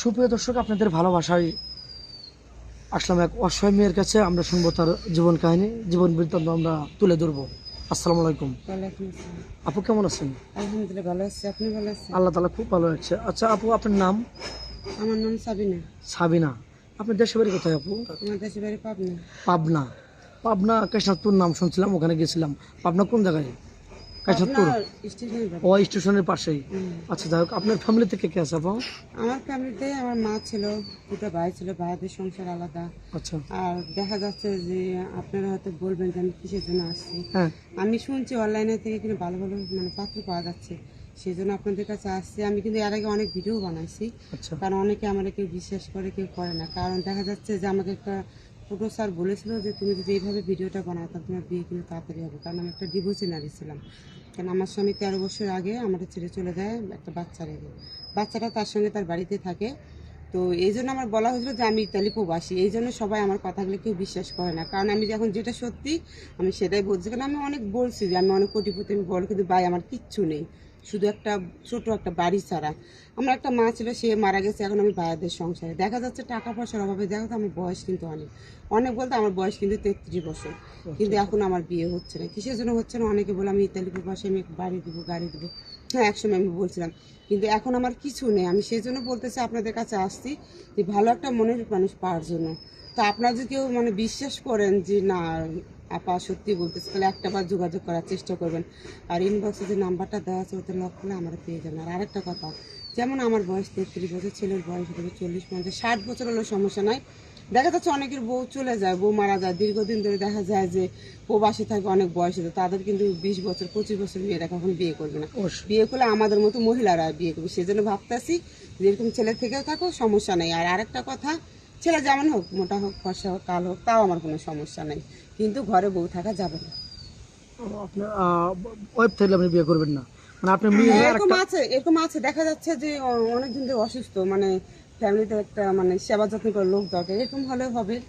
সুপ্রিয় দর্শক আপনাদের ভালোবাসায় আসলাম এক অসহায় মেয়ের কাছে। আমরা শুনব তার জীবন কাহিনী জীবন বৃত্তান্ত আমরা তুলে ধরবো। আসসালামু আলাইকুম। আপু কেমন আছেন? আলহামদুলিল্লাহ ভালো আছি। আপনি ভালো আছেন? আল্লাহ তালা খুব ভালো আছে আচ্ছা আপু আপনার নাম? আমার নাম সাবিনা। সাবিনা। আপনার দেশের বাড়ি কোথায় আপু? আমার দেশের বাড়ি পাবনা। পাবনা। পাবনা কৃষ্ণাপুর নাম শুনছিলাম ওখানে গেছিলাম। পাবনা কোন জায়গায়? স্টেশনের ও স্টেশনের পাশেই। আচ্ছা যাই হোক আপনার ফ্যামিলি থেকে কে আছে আপু? আমার ফ্যামিলিতে আমার মা ছিল দুটো ভাই ছিল ভাইদের সংসার আলাদা। আচ্ছা। আর দেখা যাচ্ছে যে আপনারা হয়তো বলবেন যে আমি কিসের জন্য আসছি। হ্যাঁ। আমি শুনছি অনলাইনে থেকে কিন্তু ভালো ভালো মানে পাত্র পাওয়া যাচ্ছে। সেই জন্য আপনাদের কাছে আসছি। আমি কিন্তু এর আগে অনেক ভিডিও বানাইছি। আচ্ছা। কারণ অনেকে আমার কেউ বিশ্বাস করে কেউ করে না। কারণ দেখা যাচ্ছে যে আমাকে একটা ছোটো স্যার বলেছিল যে তুমি যদি এইভাবে ভিডিওটা বানাও, তাহলে তোমার বিয়ে কিন্তু তাড়াতাড়ি হবে। কারণ আমি একটা ডিভোর্সি নারী কারণ আমার স্বামী তেরো বছর আগে আমাদের ছেড়ে চলে যায়, একটা বাচ্চা রেখে। বাচ্চাটা তার সঙ্গে তার বাড়িতে থাকে। তো এই জন্য আমার বলা হয়েছিল যে আমি ইতালি প্রবাসী এই জন্য সবাই আমার কথাগুলো কেউ বিশ্বাস করে না। কারণ আমি যখন যেটা সত্যি, আমি সেটাই বলছি। কারণ আমি অনেক বলছি যে আমি অনেক কোটিপতি, আমি বড়, কিন্তু ভাই, আমার কিচ্ছু নেই। শুধু একটা ছোট একটা বাড়ি ছাড়া। আমার একটা মা ছিল সে মারা গেছে এখন আমি ভাইয়াদের সংসারে। দেখা যাচ্ছে টাকা পয়সার অভাবে দেখা যাচ্ছে আমার বয়স কিন্তু অনেক। অনেক বলতে আমার বয়স কিন্তু তেত্রিশ বছর। কিন্তু এখন আমার বিয়ে হচ্ছে না। কিসের জন্য হচ্ছে না? অনেকে বলে আমি ইতালি প্রবাসে আমি বাড়ি দেবো গাড়ি দেবো। হ্যাঁ একসময় আমি বলছিলাম। কিন্তু এখন আমার কিছু নেই। আমি সেই জন্য বলতেছি আপনাদের কাছে আসছি যে ভালো একটা মনের মানুষ পাওয়ার জন্য। তো আপনারা যদি কেউ মানে বিশ্বাস করেন যে না আপা সত্যি বলতেছে তাহলে একটা বার যোগাযোগ করার চেষ্টা করবেন। আর ইনবক্সে যে নাম্বারটা দেওয়া আছে ওতে লক করলে আমরা পেয়ে যাবেন। আর আরেকটা কথা যেমন আমার বয়স তেত্রিশ বছর ছেলের বয়স হবে চল্লিশ পঞ্চাশ ষাট বছর হলেও সমস্যা নাই। দেখা যাচ্ছে অনেকের বউ চলে যায় বউ মারা যায় দীর্ঘদিন ধরে দেখা যায় যে প্রবাসী থাকে অনেক বয়স হতো তাদের কিন্তু বিশ বছর পঁচিশ বছর মেয়েরা কখন বিয়ে করবে না। বিয়ে করলে আমাদের মতো মহিলারা বিয়ে করবে। সেই জন্য ভাবতেছি যে এরকম ছেলে থেকেও থাকো সমস্যা নেই। আর আরেকটা কথা ছেলে যেমন হোক মোটা হোক ফর্সা হোক কাল হোক তাও আমার কোনো সমস্যা নেই। কিন্তু ঘরে বউ থাকা যাবে না। আপনার ওয়েব থাকলে আপনি বিয়ে করবেন না? মানে আপনার এরকম আছে এরকম আছে। দেখা যাচ্ছে যে অ- অনেকদিন ধরে অসুস্থ মানে ফ্যামিলিতে একটা মানে সেবা যত্ন করে লোক দরকার এরকম হলে হবে।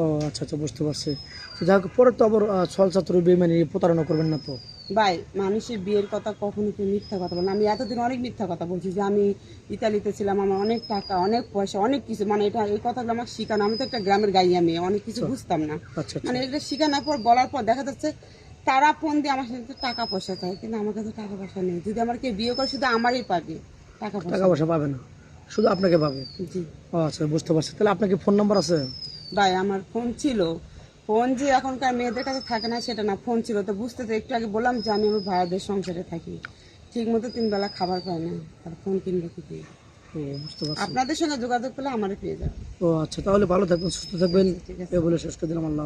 ও আচ্ছা আচ্ছা বুঝতে পারছি। তো যাই হোক পরে তো আবার ছল ছাত্র বেমানি প্রতারণা করবেন না তো? ভাই মানুষের বিয়ের কথা কখনো কেউ মিথ্যা কথা বলে আমি এতদিন অনেক মিথ্যা কথা বলছি যে আমি ইতালিতে ছিলাম আমার অনেক টাকা অনেক পয়সা অনেক কিছু। মানে এটা এই কথাগুলো আমার শিখানো আমি তো একটা গ্রামের গাইয়া মেয়ে অনেক কিছু বুঝতাম না। আচ্ছা আচ্ছা। মানে এটা শিখানোর পর বলার পর দেখা যাচ্ছে তারা ফোন দিয়ে আমার সাথে টাকা পয়সা চায় কিন্তু আমার কাছে টাকা পয়সা নেই। যদি আমার কেউ বিয়ে করে শুধু আমারই পাবে টাকা পয়সা। টাকা পয়সা পাবে না শুধু আপনাকে পাবে? জি। আচ্ছা বুঝতে পারছি। তাহলে আপনাকে ফোন নাম্বার আছে? ভাই আমার ফোন ছিল। ফোন যে এখনকার মেয়েদের কাছে থাকে না সেটা না ফোন ছিল। তো বুঝতে তো একটু আগে বললাম যে আমি আমার ভাইয়াদের সংসারে থাকি। ঠিক মতো তিন বেলা খাবার পাই না আর ফোন কিনবে কি দিয়ে? আপনাদের সঙ্গে যোগাযোগ করলে আমারে পেয়ে যাবে। ও আচ্ছা তাহলে ভালো থাকবেন সুস্থ থাকবেন। ঠিক আছে। এ বলে শেষ করে দিলাম আল্লাহ